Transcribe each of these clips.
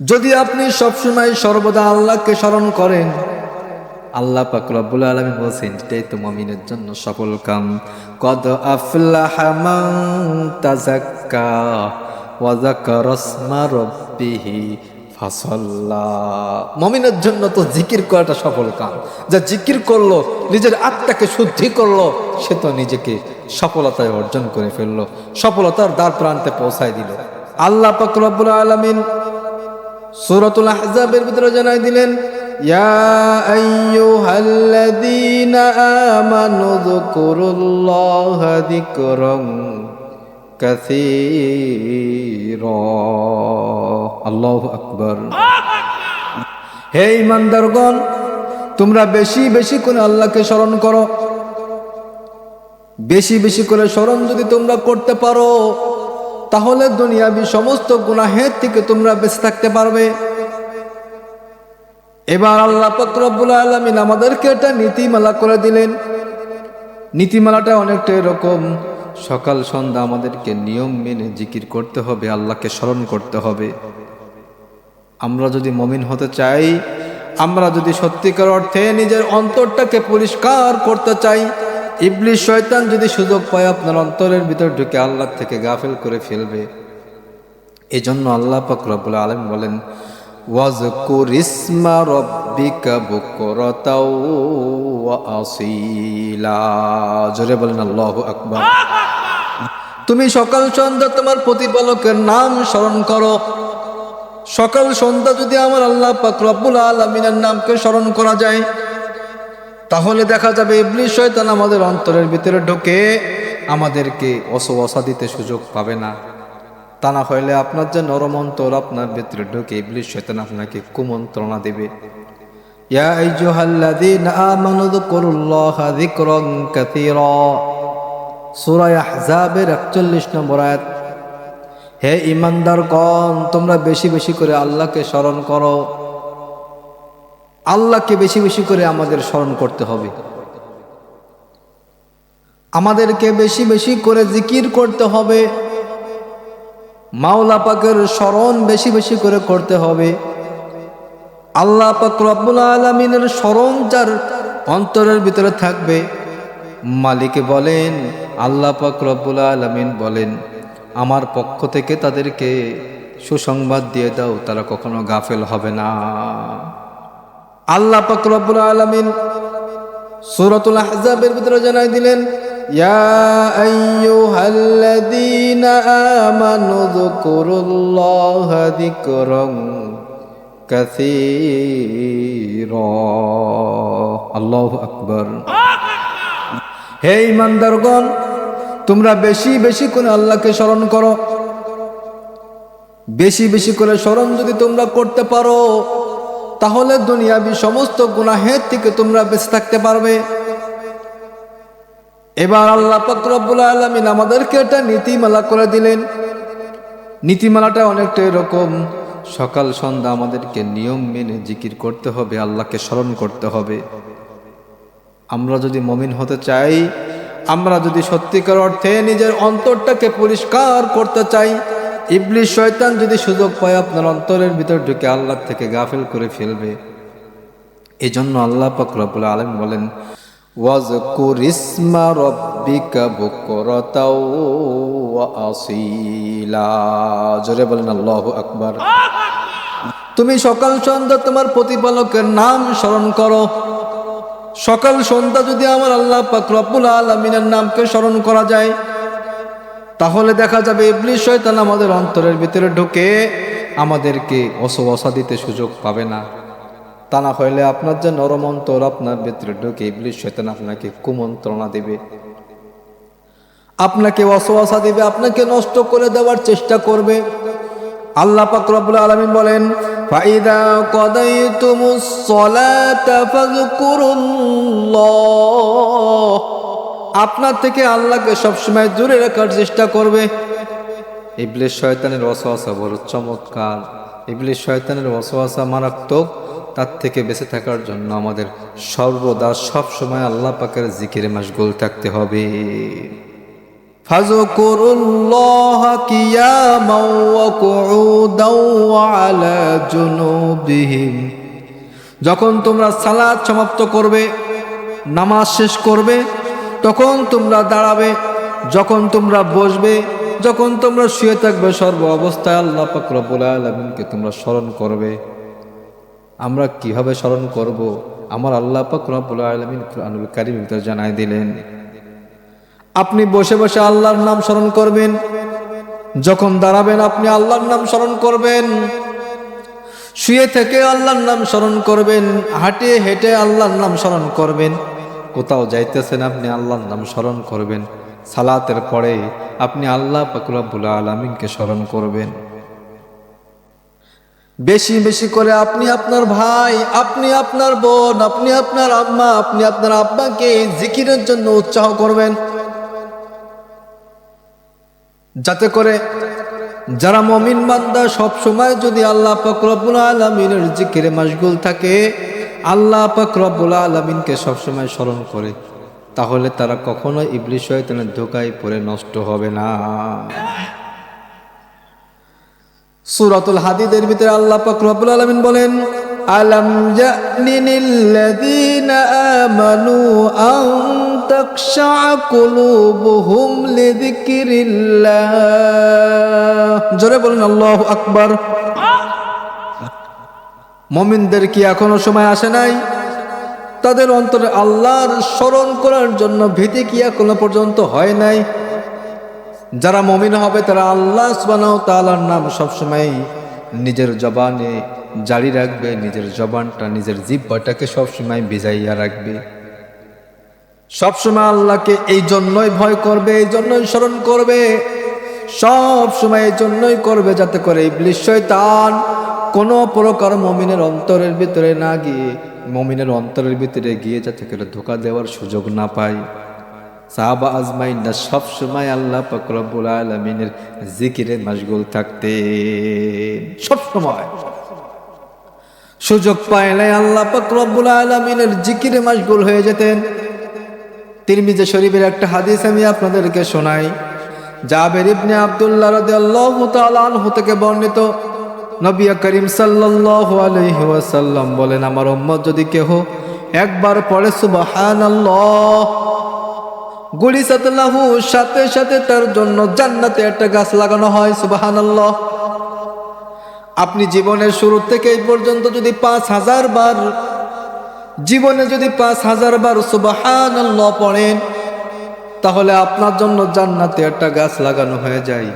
যদি আপনি সবসময় সর্বদা আল্লাহকে স্মরণ করেন, আল্লাহ পাক রব্বুল আলামিন বলছেন, এটাই তো মুমিনের জন্য সফল কাম। কদ আফলাহা মান তাযাক্কা ওয়া যাকারা ইসমা রাব্বিহি ফাসাল্লা। মুমিনের জন্য তো জিকির করাটা সফল কাম। যা জিকির করল, নিজের আত্মাকে শুদ্ধি করল, সে তো নিজেকে সফলতায় অর্জন করে ফেলল, সফলতার দ্বার প্রান্তে পৌঁছায় দিল। আল্লাহ পাক রব্বুল আলামিন সূরাতুল আহজাবের ভিতরে জানাই দিলেন হে ইমানদারগণ তোমরা বেশি বেশি করে আল্লাহকে স্মরণ করো। বেশি বেশি করে স্মরণ যদি তোমরা করতে পারো তাহলে দুনিয়াবি সমস্ত গুনাহের থেকে তোমরা বেঁচে থাকতে পারবে। এবার আল্লাহ ফকরবুল আলমিন আমাদেরকে একটা নীতিমালা করে দিলেন। নীতিমালাটা অনেকটা এরকম, সকাল, সন্ধ্যা আমাদেরকে নিয়ম মেনে জিকির করতে হবে, আল্লাহকে স্মরণ করতে হবে। আমরা যদি মমিন হতে চাই, আমরা যদি সত্যিকার অর্থে নিজের অন্তরটাকে পরিষ্কার করতে চাই ইবলিশ শয়তান যদি সুযোগ পায় আপনার অন্তরের ভিতর ঢুকে আল্লাহ থেকে গাফেল করে ফেলবে। এই জন্য আল্লাহ পাক আলম বলেন জোরে বলেন, আল্লাহু আকবার। তুমি সকাল সন্ধ্যা তোমার প্রতিপালকের নাম স্মরণ করো। সকাল সন্ধ্যা যদি আমার আল্লাহ পাক আলমিনের নামকে স্মরণ করা যায় তাহলে দেখা যাবে ইবলিশ শয়তান আমাদের অন্তরের ভিতরে ঢোকে আমাদেরকে অসবসা দিতে সুযোগ পাবে না। তা না হইলে আপনার যে নরম অন্তর আপনার ভিতরে ঢোকে ইবলিশ শয়তান আপনাকে কুমন্ত্রণা দেবে। ইয়া আইয়ুহাল্লাযীনা আমানু যকুরুল্লাহা যিকরান কাসীরা। সূরা আহজাবের 41 নম্বর আয়াত, হে ইমানদারগণ তোমরা বেশি বেশি করে আল্লাহকে স্মরণ করো। আল্লাহকে বেশি বেশি করে আমাদের স্মরণ করতে হবে। আমাদেরকে বেশি বেশি করে জিকির করতে হবে। মাওলা পাকের স্মরণ বেশি বেশি করে করতে হবে। আল্লাহ পাক রব্বুল আলমিনের স্মরণ যার অন্তরের ভিতরে থাকবে, মালিকে বলেন, আল্লাহ পাক রব্বুল আলমিন বলেন, আমার পক্ষ থেকে তাদেরকে সুসংবাদ দিয়ে দাও, তারা কখনো গাফেল হবে না। আল্লাহ পাক রব্বুল আলামিন সূরাতুল আহজাবের ভিতরে জানাই দিলেন হে ইমানদারগণ তোমরা বেশি বেশি করে আল্লাহকে স্মরণ করো। বেশি বেশি করে স্মরণ যদি তোমরা করতে পারো তাহলে দুনিয়াবি সমস্ত গুনাহের থেকে তোমরা বেঁচে থাকতে পারবে। এবার আল্লাহ রব্বুল আলমিন আমাদেরকে একটা নীতিমালা করে দিলেন। নীতিমালাটা অনেকটা এরকম, সকাল, সন্ধ্যা আমাদেরকে নিয়ম মেনে জিকির করতে হবে, আল্লাহকে স্মরণ করতে হবে। আমরা যদি মমিন হতে চাই, আমরা যদি সত্যিকার অর্থে নিজের অন্তরটাকে পরিষ্কার করতে চাই ইবলিশ শয়তান যদি সুযোগ পায় আপনার অন্তরের ভিতর ঢুকে আল্লাহ থেকে গাফিল করে ফেলবে। এই জন্য আল্লাহ পাক রব্বুল আলম বলেন জোরে বলেন, আল্লাহু আকবার। তুমি সকাল সন্ধ্যা তোমার প্রতিপালকের নাম স্মরণ করো। সকাল সন্ধ্যা যদি আমার আল্লাহ পাক রব্বুল আলমিনের নামকে স্মরণ করা যায় তাহলে দেখা যাবে ইবলিশ শয়তান আমাদের অন্তরের ভিতরে ঢুকে আমাদেরকে অসবসা দিতে সুযোগ পাবে না। তা না হইলে আপনার যে নরম অন্তর আপনার ভিতরে ঢুকে ইবলিশ শয়তান আপনাকে কুমন্ত্রণা দেবে। আপনাকে অসবসা দিবে, আপনাকে নষ্ট করে দেওয়ার চেষ্টা করবে। আল্লাহ পাক আলামিন বলেন কদাইতুমুস সালাতা ফাযকুরুল্লাহ। আপনার থেকে আল্লাহকে সবসময় দূরে রাখার চেষ্টা করবে। ইবলিশ শয়তানের অসহসা বড় চমৎকার। ইবলিস শয়তানের অসহসা মারাত্মক। তার থেকে বেঁচে থাকার জন্য আমাদের সর্বদা সবসময় আল্লাহ পাকের মাস গোল থাকতে হবে। যখন তোমরা সালাদ সমাপ্ত করবে, নামাজ শেষ করবে তখন তোমরা দাঁড়াবে, যখন তোমরা বসবে, যখন তোমরা শুয়ে থাকবে সর্ব অবস্থায় আল্লাহ পাক রব্বুল আলামিনকে তোমরা স্মরণ করবে। আমরা কীভাবে স্মরণ করব? আমার আল্লাহ পাক রব্বুল আলামিন কুরআনুল কারীম জানাই দিলেন, আপনি বসে বসে আল্লাহর নাম স্মরণ করবেন, যখন দাঁড়াবেন আপনি আল্লাহর নাম স্মরণ করবেন, শুয়ে থেকে আল্লাহর নাম স্মরণ করবেন, হাঁটে হেঁটে আল্লাহর নাম স্মরণ করবেন। কোথাও যাইতেছেন, আপনি আল্লাহর নাম স্মরণ করবেন। সালাতের পরে আপনি আল্লাহ পাকুরাবুল আলমিনকে স্মরণ করবেন। বেশি বেশি করে আপনি আপনার ভাই, আপনি আপনার বোন, আপনি আপনার আম্মা, আপনি আপনার আব্বাকে জিকিরের জন্য উৎসাহ করবেন। যাতে করে যারা মমিন বান্দা সব সময় যদি আল্লাহ পাক রব্বুল আলমিনের জিকিরে মাশগুল থাকে আল্লাহ পাক রব্বুল আলমিনকে সবসময় স্মরণ করে, তাহলে তারা কখনো ইবলিশ শয়তানের ধোকায় পড়ে নষ্ট হবে না। সূরাতুল হাদিদের ভিতরে আল্লাহ পাক রব্বুল আলামিন বলেন, আলাম জানিনিল্লাযীনা আমানু আন তাখশা কুলুবুহুম লিযিকরিল্লাহ। জোরে বলেন, আল্লাহু আকবার। মুমিনদের কি এখনও সময় আসে নাই? তাদের অন্তরে আল্লাহর স্মরণ করার জন্য ভীতি কি এখনও পর্যন্ত হয় নাই? যারা মমিন হবে, তারা আল্লাহ সুবানাও তালার নাম সবসময় নিজের জবানে জারি রাখবে, নিজের জবানটা, নিজের জিব্বাটাকে সবসময় ভিজাইয়া রাখবে। সবসময় আল্লাহকে এই জন্যই ভয় করবে, এই জন্যই স্মরণ করবে সব সময় এই জন্যই করবে যাতে করে ইবলিশ শয়তান কোনো প্রকার মমিনের অন্তরের ভিতরে না গিয়ে, মমিনের অন্তরের ভিতরে গিয়ে যাতে করে ধোকা দেওয়ার সুযোগ না পায়। সাহাবা আজমাইনরা সবসময় আল্লাহ পাকরবুল আলমিনের জিকিরে মশগুল থাকতে। সবসময়। সুযোগ পাইলে আল্লাহ পাকরবুল আলমিনের জিকিরে মশগুল হয়ে যেতেন। তিরমিজে শরীফের একটা হাদিস আমি আপনাদেরকে শোনাই। জাবের ইবনে আব্দুল্লাহ রাদিয়াল্লাহু তাআলা আনহু থেকে বর্ণিত নবী করিম সাল্লাল্লাহু আলাইহি ওয়াসাল্লাম বলেন, আমার উম্মত যদি কেহ একবার পড়ে, সুবহানাল্লাহ গুলিসাতলাহু সাথে সাথে তার জন্য জান্নাতে একটা গাছ লাগানো হয়, সুবহানাল্লাহ। আপনি জীবনের শুরু থেকে এই পর্যন্ত যদি পাঁচ হাজার বার, জীবনে যদি পাঁচ হাজার বার সুবহানাল্লাহ পড়েন, তাহলে আপনার জন্য জান্নাতে একটা গাছ লাগানো হয়ে যায়।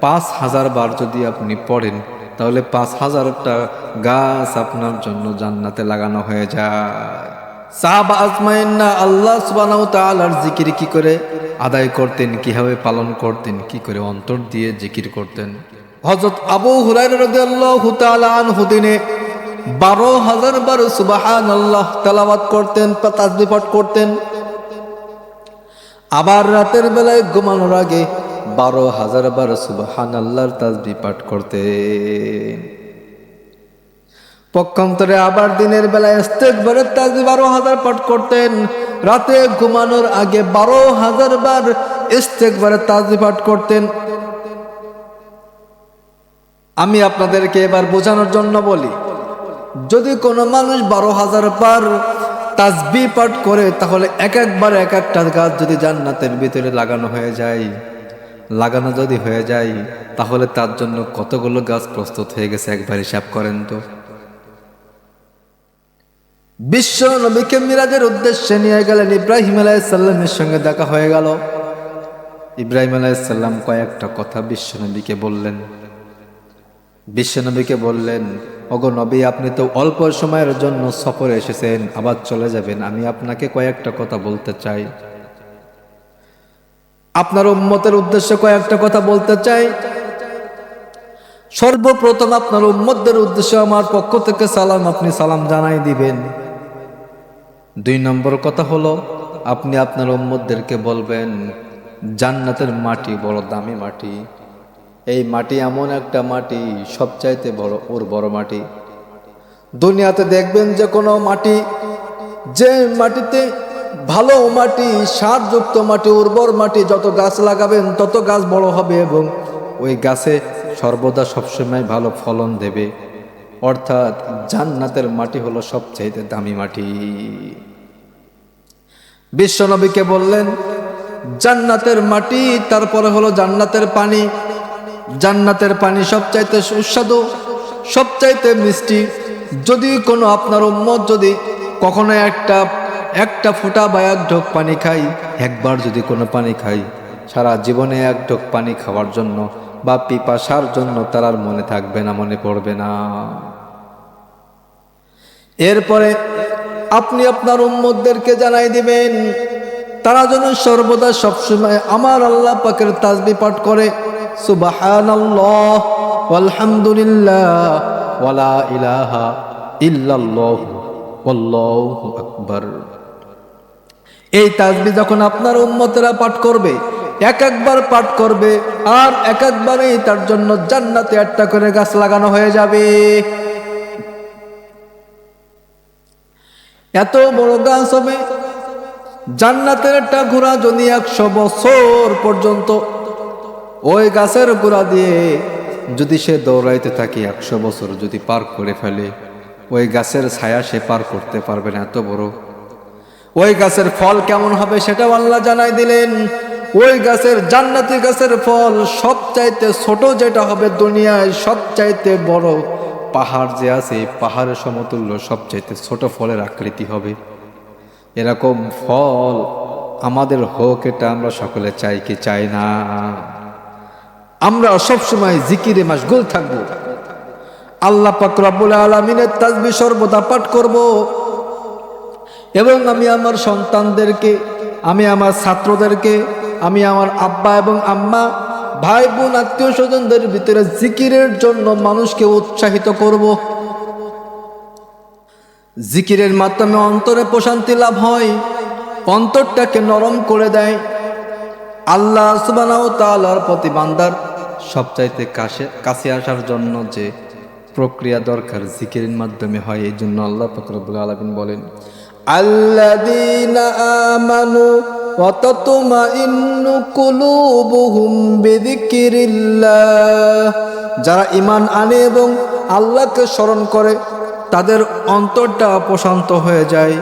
পাঁচ হাজার বার যদি আপনি পড়েন তাহলে পাঁচ হাজারটা গাছ আপনার জন্য জান্নাতে লাগানো হয়ে যায়। সাহাবা আজমাইন না, আল্লাহ সুবানাও তালার জিকির কি করে আদায় করতেন, কীভাবে পালন করতেন, কি করে অন্তর দিয়ে জিকির করতেন? হজরত আবু হুরাই রাদিয়াল্লাহু তাআলা আনহু দিনে বারো হাজার বার সুবাহান আল্লাহ তালাবাত করতেন তাসবিহ পাঠ করতেন। আবার রাতের বেলায় ঘুমানোর আগে বারো হাজার বার সুবাহান আল্লাহর তাসবি পাঠ করতেন পক্ষান্তরে আবার দিনের বেলায় ইস্তেকবারের তাসবি বারো হাজার পাঠ করতেন। রাতে ঘুমানোর আগে বারো হাজার বার ইস্তেকবারের তাসবি পাঠ করতেন। আমি আপনাদেরকে এবার বোঝানোর জন্য বলি, যদি কোনো মানুষ বারো হাজার বার তাজবি পাঠ করে, তাহলে এক একবার এক একটা গাছ যদি জান্নাতের ভিতরে লাগানো হয়ে যায়। লাগানো যদি হয়ে যায়, তাহলে তার জন্য কতগুলো গাছ প্রস্তুত হয়ে গেছে একবার হিসাব করেন তো। বিশ্ব নবীকে মিরাজের উদ্দেশ্যে নিয়ে গেলেন ইব্রাহিম আলাইসাল্লামের সঙ্গে দেখা হয়ে গেল। ইব্রাহিম আলাইসাল্লাম কয়েকটা কথা বিশ্ব নবীকে বললেন। বিশ্বনবীকে বললেন, ওগো নবী, আপনি তো অল্প সময়ের জন্য সফরে এসেছেন, আবার চলে যাবেন। আমি আপনাকে কয়েকটা কথা বলতে চাই। আপনার উম্মতের উদ্দেশ্যে কয়েকটা কথা বলতে চাই। সর্বপ্রথম আপনার উম্মতদের উদ্দেশ্যে আমার পক্ষ থেকে সালাম, আপনি সালাম জানাই দিবেন। দুই নম্বর কথা হলো, আপনি আপনার উম্মতদেরকে বলবেন, জান্নাতের মাটি বড় দামি মাটি। এই মাটি এমন একটা মাটি, সবচাইতে বড় ওর বড় মাটি। দুনিয়াতে দেখবেন যে কোনো মাটি, যে মাটিতে ভালো মাটি, সারযুক্ত মাটি, উর্বর মাটি, যত গাছ লাগাবেন তত গাছ বড় হবে এবং ওই গাছে সর্বদা সবসময় ভালো ফলন দেবে। অর্থাৎ জান্নাতের মাটি হলো সবচাইতে দামি মাটি। বিশ্বনবীকে বললেন, জান্নাতের মাটি, তারপরে হলো জান্নাতের পানি। জান্নাতের পানি সবচাইতে সুস্বাদু, সবচাইতে মিষ্টি। যদি কোনো আপনার উম্মত যদি কখনো একটা একটা ফোঁটা বা এক ঢোক পানি খাই, একবার যদি কোনো পানি খাই, সারা জীবনে এক ঢোক পানি খাওয়ার জন্য বা পিপাসার জন্য তার আর মনে থাকবে না, মনে পড়বে না। এরপরে আপনি আপনার উম্মতদেরকে জানাই দিবেন, তারা যেন সর্বদা সবসময় আমার আল্লাহ পাকের তাজবি পাঠ করে, সুবাহানাল্লাহ আলহামদুলিল্লাহ ওয়ালা ইলাহা এই তাজবি যখন আপনার উম্মতেরা পাঠ করবে, এক একবার পাঠ করবে, আর এক একবারেই তার জন্য জান্নাতে একটা করে গাছ লাগানো হয়ে যাবে। এত বড় গাছ হবে, জান্নাতের একটা ঘোড়া যদি একশো বছর পর্যন্ত ওই গাছের গোড়া দিয়ে যদি সে দৌড়াইতে থাকে, একশো বছর যদি পার করে ফেলে, ওই গাছের ছায়া সে পার করতে পারবে না, এত বড় ওই গাছের ফল কেমন হবে সেটাও আল্লাহ জানাই দিলেন। ওই গাছের জান্নাতি গাছের ফল সবচাইতে ছোট যেটা হবে দুনিয়ায়, সবচাইতে বড় পাহাড় যে আছে পাহাড়ের সমতুল্য সবচাইতে ছোট ফলের আকৃতি হবে। এরকম ফল আমাদের হোক, এটা আমরা সকলে চাই, কি চাই না? আমরা সবসময় জিকিরে মাসগুল থাকব। আল্লাহ পাক রব্বুল আলমিনের তাজবি সর্বদা পাঠ করব। এবং আমি আমার সন্তানদেরকে, আমি আমার ছাত্রদেরকে, আমি আমার আব্বা এবং আম্মা, ভাই বোন, আত্মীয় স্বজনদের ভিতরে জিকিরের জন্য মানুষকে উৎসাহিত করব। জিকিরের মাধ্যমে অন্তরে প্রশান্তি লাভ হয়, অন্তরটাকে নরম করে দেয়। আল্লাহ সুবানাও প্রতি বান্দার সবচাইতে কাছে কাছে আসার জন্য যে প্রক্রিয়া দরকার জিকিরের মাধ্যমে হয়, এই জন্য আল্লাহ ফকরবুল আলমিন বলেন আল্লাদিনা আমানু ওয়াতাতুমাইন্নু কুলুবুহুম বিযিকিরিল্লাহ। যারা ঈমান আনে এবং আল্লাহকে স্মরণ করে, তাদের অন্তরটা প্রশান্ত হয়ে যায়।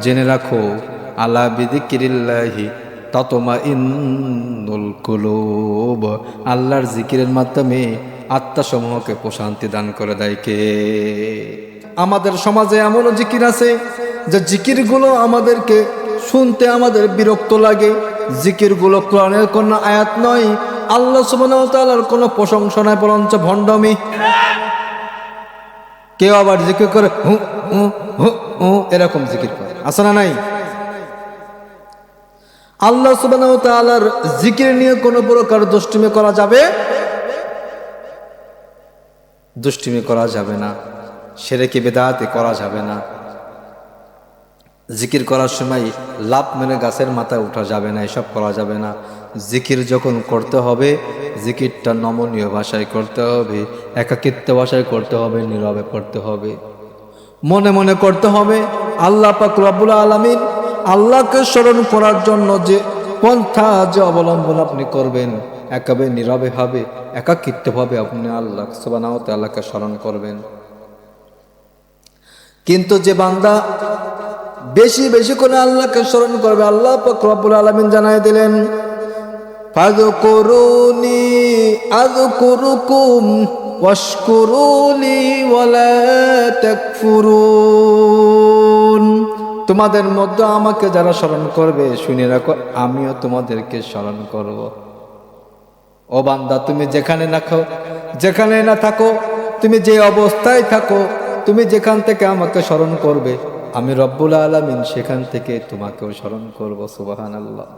জেনে রাখো আল্লাহ বিযিকিরিল্লাহি ততমা ইন্নুল কুলুব। আল্লাহর জিকিরের মাধ্যমে আত্মাসমূহকে প্রশান্তি দান করে দেয় কে? আমাদের সমাজে এমনও জিকির আছে যে জিকিরগুলো আমাদেরকে শুনতে আমাদের বিরক্ত লাগে, জিকিরগুলো কোরআনের কোনো আয়াত নয়, আল্লাহ সুবাহর কোনো প্রশংসা নয়, বরঞ্চ ভণ্ডমি। কেউ আবার জিকির করে হু হু হু হু, এরকম জিকির করে। আসে না নাই? আল্লাহ সুবাহ তালার জিকির নিয়ে কোনো প্রকার দুষ্টিমি করা যাবে? দুষ্টিমি করা যাবে না। সেরে কি বেদাতে করা যাবে না। জিকির করার সময় লাভ মেনে গাছের মাথায় উঠা যাবে না, এসব করা যাবে না। জিকির যখন করতে হবে, জিকিরটা নমনীয় ভাষায় করতে হবে, একাকিত্ব ভাষায় করতে হবে, নীরবে করতে হবে। মনে মনে করতে হবে, আল্লাহ পাক রব্বুল আলমিন আল্লাহকে স্মরণ করার জন্য যে পন্থা যে অবলম্বন আপনি করবেন, একেবারে নীরবে হবে একাকিত্বভাবে আপনি আল্লাহ সোবানাওতে আল্লাহকে স্মরণ করবেন। কিন্তু যে বান্দা বেশি বেশি করে আল্লাহকে স্মরণ করবে। আল্লাহ পাক রব্বুল আলামিন জানাই দিলেন তোমাদের মধ্যে আমাকে যারা স্মরণ করবে, শুনে রাখো, আমিও তোমাদেরকে স্মরণ করব। ও বান্দা, তুমি যেখানে না খাও যেখানে না থাকো, তুমি যে অবস্থায় থাকো, তুমি যেখান থেকে আমাকে স্মরণ করবে আমি রব্বুল আলমিন সেখান থেকে তোমাকেও স্মরণ করব সুবাহান আল্লাহ